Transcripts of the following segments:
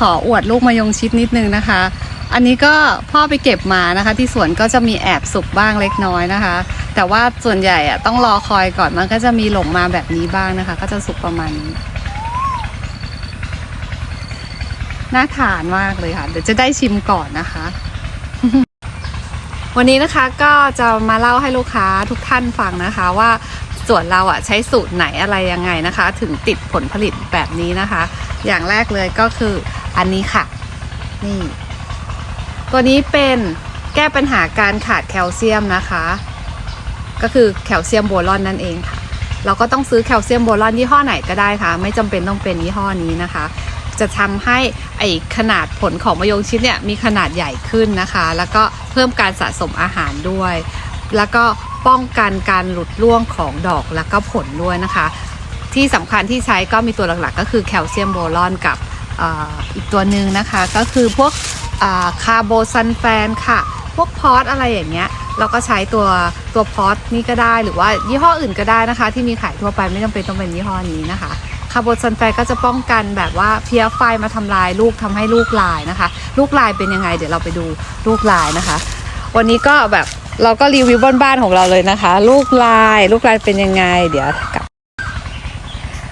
ขออวดลูกมะยงชิดนิดนึงนะคะ อันนี้ก็พ่อไปเก็บมานะคะ ที่สวนก็จะมีแอบสุกบ้างเล็กน้อยนะคะ แต่ว่าส่วนใหญ่อะต้องรอคอยก่อนมันก็จะมีหลงมาแบบนี้บ้างนะคะ ก็จะสุกประมาณนี้น่าทานมากเลยค่ะ เดี๋ยวจะได้ชิมก่อนนะคะ วันนี้นะคะก็จะมาเล่าให้ลูกค้าทุกท่านฟังนะคะว่าส่วนเราอะใช้สูตรไหนอะไรยังไงนะคะ ถึงติดผลผลิตแบบนี้นะคะ อย่างแรกเลยก็คือ อันนี้ค่ะ นี่ ตัวนี้เป็นแก้ปัญหาการขาดแคลเซียมนะคะ ก็คือแคลเซียมโบรอนนั่นเองค่ะ เราก็ต้องซื้อแคลเซียมโบรอนยี่ห้อไหนก็ได้ค่ะ ไม่จำเป็นต้องเป็นยี่ห้อนี้นะคะ จะทำให้ไอขนาดผลของมะยงชิดเนี่ยมีขนาดใหญ่ขึ้นนะคะ แล้วก็เพิ่มการสะสมอาหารด้วย แล้วก็ป้องกันการหลุดร่วงของดอกแล้วก็ผลด้วยนะคะ ที่สำคัญที่ใช้ก็มีตัวหลักๆ ก็คือแคลเซียมโบรอนกับ อีกตัวหนึ่งนะคะก็คือพวกคาร์โบซันแฟนค่ะ พวกพอสอะไรอย่างเงี้ยเราก็ใช้ตัวตัวพอสนี่ก็ได้หรือว่ายี่ห้ออื่นก็ได้นะคะ ที่มีขายทั่วไปไม่จำเป็นต้องเป็นยี่ห้อนี้นะคะคาร์โบซันแฟนก็จะป้องกันแบบว่าเพี้ยไฟมาทำลายลูกทำให้ลูกลายนะคะ ลูกลายเป็นยังไง เดี๋ยวเราไปดูลูกลายนะคะ วันนี้ก็แบบเราก็รีวิวบ้านๆของเราเลยนะคะ ลูกลาย ลูกลายเป็นยังไง เดี๋ยวกลับ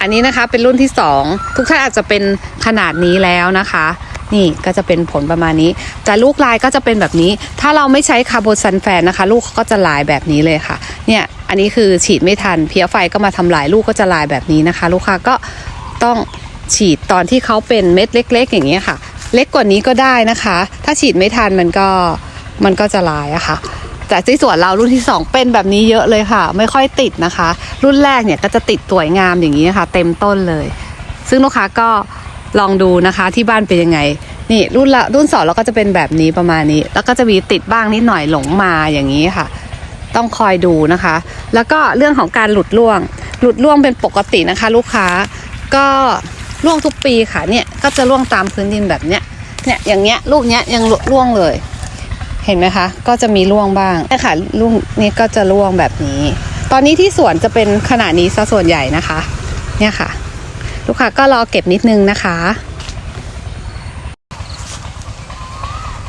อันนี้นะคะเป็นรุ่นที่สองทุกท่านอาจจะเป็นขนาดนี้แล้วนะคะ นี่ก็จะเป็นผลประมาณนี้ แต่ลูกลายก็จะเป็นแบบนี้ ถ้าเราไม่ใช้คาร์โบซันแฟนนะคะ ลูกก็จะลายแบบนี้เลยค่ะ เนี่ยอันนี้คือฉีดไม่ทันเพี้ยไฟก็มาทำลายลูกก็จะลายแบบนี้นะคะ ลูกค้าก็ต้องฉีดตอนที่เขาเป็นเม็ดเล็ก ๆ อย่างเงี้ยค่ะ เล็กกว่านี้ก็ได้นะคะ ถ้าฉีดไม่ทันมันก็มันก็จะลายอะค่ะ แต่ที่สวนเรารุ่นที่ 2 เป็นแบบนี้เยอะเลยค่ะ ไม่ค่อยติดนะคะ รุ่นแรกเนี่ยก็จะติดสวยงามอย่างนี้ค่ะ เต็มต้นเลย ซึ่งลูกค้าก็ลองดูนะคะที่บ้านเป็นยังไง นี่รุ่นละรุ่นสองเราก็จะเป็นแบบนี้ประมาณนี้ แล้วก็จะมีติดบ้างนิดหน่อยหลงมาอย่างนี้ค่ะ ต้องคอยดูนะคะ แล้วก็เรื่องของการหลุดร่วง หลุดร่วงเป็นปกตินะคะ ลูกค้าก็ร่วงทุกปีค่ะเนี่ยก็จะร่วงตามพื้นดินแบบเนี้ยเนี่ยอย่างเงี้ยลูกเนี้ยยังร่วงเลย เห็นไหมคะ ก็จะมีร่วงบ้างเนี่ยค่ะร่วงนี้ก็จะร่วงแบบนี้ ตอนนี้ที่สวนจะเป็นขนาดนี้ซะส่วนใหญ่นะคะ เนี่ยค่ะ ลูกค้าก็รอเก็บนิดนึงนะคะ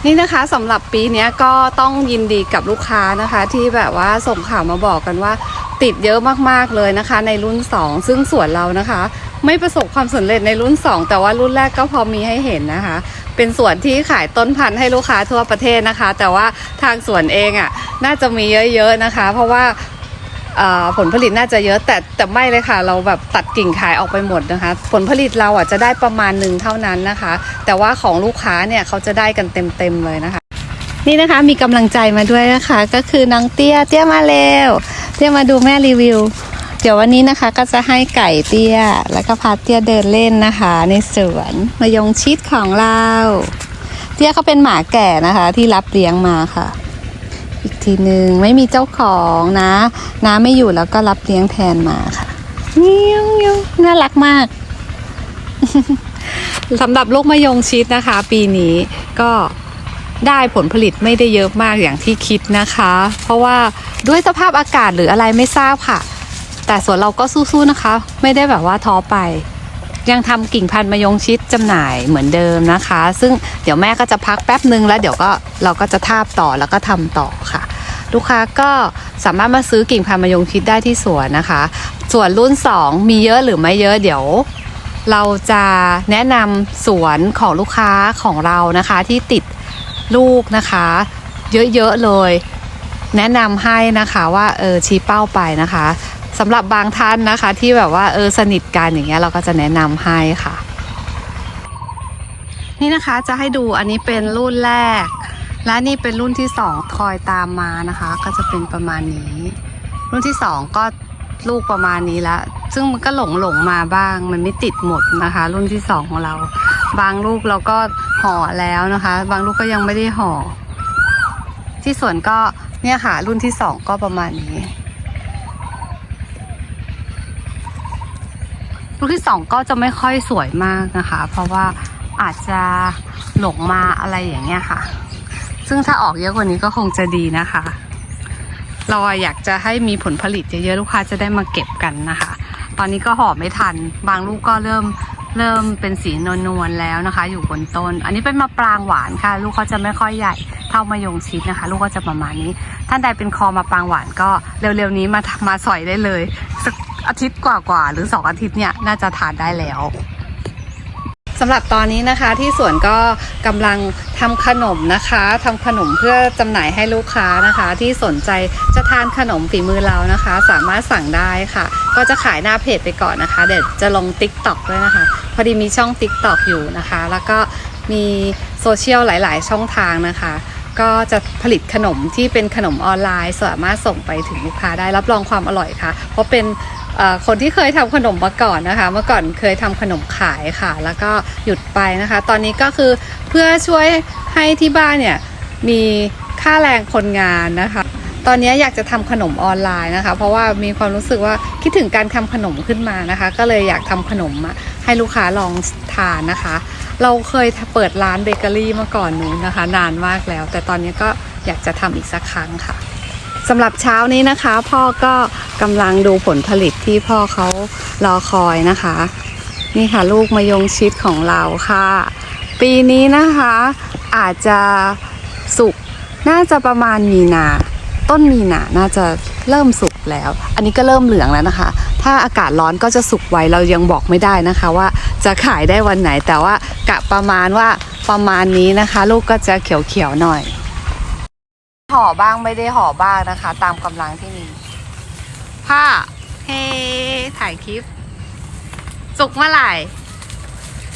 นี่นะคะสำหรับปีนี้ก็ต้องยินดีกับลูกค้านะคะ ที่แบบว่าส่งข่าวมาบอกกันว่าติดเยอะมากๆเลยนะคะ ในรุ่น 2 ซึ่งสวนเรานะคะ ไม่ประสบความสำเร็จในรุ่น 2 แต่ว่ารุ่นแรกก็พอมีให้เห็นนะคะ เป็นสวนที่ขายต้นพันธุ์ให้ลูกค้าทั่วประเทศนะคะ แต่ว่าทางสวนเองอะ่ะน่าจะมีเยอะๆนะคะ เพราะว่าผลผลิตน่าจะเยอะแต่แต่ไม่เลยค่ะ เราแบบตัดกิ่งขายออกไปหมดนะคะ ผลผลิตเราอะจะได้ประมาณหนึ่งเท่านั้นนะคะ แต่ว่าของลูกค้าเนี่ยเขาจะได้กันเต็มๆเลยนะคะ นี่นะคะมีกำลังใจมาด้วยนะคะ ก็คือน้องเตี้ยเตี้ยมาเร็วเตี้ยมาดูแม่รีวิว เดี๋ยววันนี้นะคะก็จะให้ไก่เตี้ย แล้วก็พาเตี้ยเดินเล่นนะคะ ในสวนมายงชิดของเรา เตี้ยเขาเป็นหมาแก่นะคะ ที่รับเลี้ยงมาค่ะ อีกทีหนึ่งไม่มีเจ้าของนะน้าไม่อยู่แล้วก็รับเลี้ยงแทนมาค่ะนิ้วนิ้วน่ารักมากสำหรับลูกมะยงชิดนะคะ ปีนี้ก็ได้ผลผลิตไม่ได้เยอะมากอย่างที่คิดนะคะ เพราะว่าด้วยสภาพอากาศหรืออะไรไม่ทราบค่ะ แต่ส่วนเราก็สู้ๆนะคะ ไม่ได้แบบว่าท้อไป ยังทำกิ่งพันธุ์มะยงชิดจำหน่ายเหมือนเดิมนะคะ ซึ่งเดี๋ยวแม่ก็จะพักแป๊บนึงแล้วเดี๋ยวก็เราก็จะทาบต่อแล้วก็ทำต่อค่ะ ลูกค้าก็สามารถมาซื้อกิ่งพันธุ์มะยงชิดได้ที่สวนนะคะ ส่วนรุ่น 2 มีเยอะหรือไม่เยอะเดี๋ยวเราจะแนะนำสวนของลูกค้าของเรานะคะที่ติดลูกนะคะ เยอะๆเลย แนะนำให้นะคะว่าเออชี้เป้าไปนะคะ สำหรับบางท่านนะคะ ที่แบบว่าเออสนิทกันอย่างเงี้ยเราก็จะแนะนำให้ค่ะ นี่นะคะจะให้ดูอันนี้เป็นรุ่นแรก และนี่เป็นรุ่นที่สองคอยตามมานะคะ ก็จะเป็นประมาณนี้ รุ่นที่สองก็ลูกประมาณนี้ล้วซึ่งมันก็หลงหลงมาบ้าง มันไม่ติดหมดนะคะ รุ่นที่สองของเรา บางลูกเราก็ห่อแล้วนะคะ บางลูกก็ยังไม่ได้ห่อ ที่สวนก็เนี่ยค่ะ รุ่นที่สองก็ประมาณนี้ ลูกที่สองก็จะไม่ค่อยสวยมากนะคะ เพราะว่าอาจจะหลงมาอะไรอย่างเงี้ยค่ะ ซึ่งถ้าออกเยอะกว่านี้ก็คงจะดีนะคะ เราอยากจะให้มีผลผลิตเยอะๆลูกค้าจะได้มาเก็บกันนะคะ ตอนนี้ก็ห่อไม่ทัน บางลูกก็เริ่มเริ่มเป็นสีนวลๆแล้วนะคะ อยู่บนต้น อันนี้เป็นมะปรางหวานค่ะ ลูกเขาจะไม่ค่อยใหญ่เท่ามะยงชิดนะคะ ลูกก็จะประมาณนี้ ท่านใดเป็นคอมะปรางหวานก็เร็วๆนี้มามาสอยได้เลยสัก อาทิตย์กว่าๆหรือสองอาทิตย์เนี่ยน่าจะทานได้แล้วสำหรับตอนนี้นะคะที่สวนก็กำลังทำขนมนะคะทำขนมเพื่อจำหน่ายให้ลูกค้านะคะ ที่สนใจจะทานขนมฝีมือเรานะคะ สามารถสั่งได้ค่ะ ก็จะขายหน้าเพจไปก่อนนะคะ เดี๋ยวจะลง t ิ k t o k ด้วยนะคะ พอดีมีช่อง t ิ k t o k อยู่นะคะ แล้วก็มีโซเชียลหลาย ๆ ช่องทางนะคะ ก็จะผลิตขนมที่เป็นขนมออนไลน์ สามารถส่งไปถึงลูกค้าได้รับรองความอร่อยค่ะ เพราะเป็น คนที่เคยทำขนมมาก่อนนะคะ เมื่อก่อนเคยทำขนมขายค่ะ แล้วก็หยุดไปนะคะ ตอนนี้ก็คือเพื่อช่วยให้ที่บ้านเนี่ยมีค่าแรงคนงานนะคะ ตอนนี้อยากจะทำขนมออนไลน์นะคะ เพราะว่ามีความรู้สึกว่าคิดถึงการทำขนมขึ้นมานะคะ ก็เลยอยากทำขนมให้ลูกค้าลองทานนะคะ เราเคยเปิดร้านเบเกอรี่มาก่อนนู้นนะคะ นานมากแล้ว แต่ตอนนี้ก็อยากจะทำอีกสักครั้งค่ะ สำหรับเช้านี้นะคะ พ่อก็กำลังดูผลผลิตที่พ่อเขารอคอยนะคะ นี่ค่ะลูกมะยงชิดของเราค่ะ ปีนี้นะคะอาจจะสุกน่าจะประมาณมีนา ต้นมีนาน่าจะเริ่มสุกแล้ว อันนี้ก็เริ่มเหลืองแล้วนะคะ ถ้าอากาศร้อนก็จะสุกไวเรายังบอกไม่ได้นะคะ ว่าจะขายได้วันไหนแต่ว่ากะประมาณว่าประมาณนี้นะคะ ลูกก็จะเขียวๆหน่อย ห่อบ้างไม่ได้ห่อบ้างนะคะ ตามกำลังที่มีผ้าเฮ้ถ่ายคลิป สุกเมื่อไหร่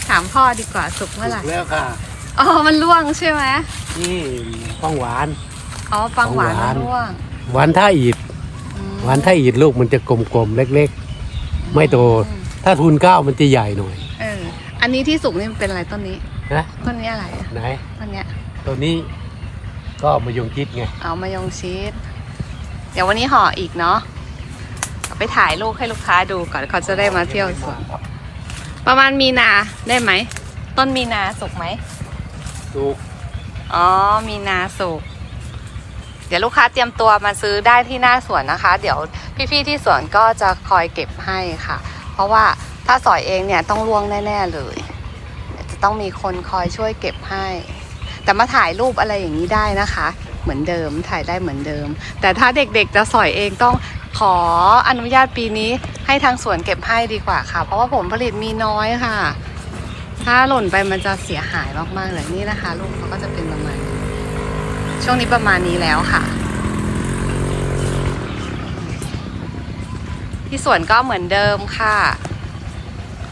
ถามพ่อดีกว่าสุกเมื่อไหร่ แล้วค่ะ อ๋อ มันร่วงใช่ไหมนี่ฟังหวาน อ๋อฟังหวานหวานมันร่วงหวานท่าอีดอืมหวานท่าอีดลูกมันจะกลมๆ เล็กๆ ไม่โตอืมถ้าทุนเก้ามันจะใหญ่หน่อยเออ อันนี้ที่สุกนี่มันเป็นอะไรต้นนี้ นะต้นนี้อะไรอะไหน ต้นเนี้ยตัวนี้ ก็มายงคิดไงเอามายงชีสเดี๋ยววันนี้ห่ออีกเนาะเอาไปถ่ายรูปให้ลูกค้าดูก่อนเขาจะได้มาเที่ยวสวนประมาณมีนาได้ไหม ต้นมีนาสุกไหมถูกอ๋อมีนาสุกเดี๋ยวลูกค้าเตรียมตัวมาซื้อได้ที่หน้าสวนนะคะ เดี๋ยวพี่ๆที่สวนก็จะคอยเก็บให้ค่ะ เพราะว่าถ้าสอยเองเนี่ยต้องล่วงแน่ๆเลย จะต้องมีคนคอยช่วยเก็บให้ แต่มาถ่ายรูปอะไรอย่างนี้ได้นะคะ เหมือนเดิมถ่ายได้เหมือนเดิม แต่ถ้าเด็กๆจะสอยเองต้องขออนุญาตปีนี้ให้ทางสวนเก็บให้ดีกว่าค่ะ เพราะว่าผลผลิตมีน้อยค่ะ ถ้าหล่นไปมันจะเสียหายมากๆเลยนี่นะคะลูกเขาก็จะเป็นประมาณนี้ช่วงนี้ประมาณนี้แล้วค่ะ ที่สวนก็เหมือนเดิมค่ะ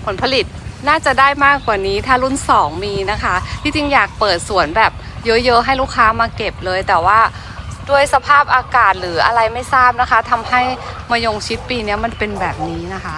ผลผลิต น่าจะได้มากกว่านี้ถ้ารุ่น 2 มีนะคะ ที่จริงอยากเปิดสวนแบบเยอะๆ ให้ลูกค้ามาเก็บเลย แต่ว่าด้วยสภาพอากาศหรืออะไรไม่ทราบนะคะทำให้มะยงชิดปีนี้มันเป็นแบบนี้นะคะ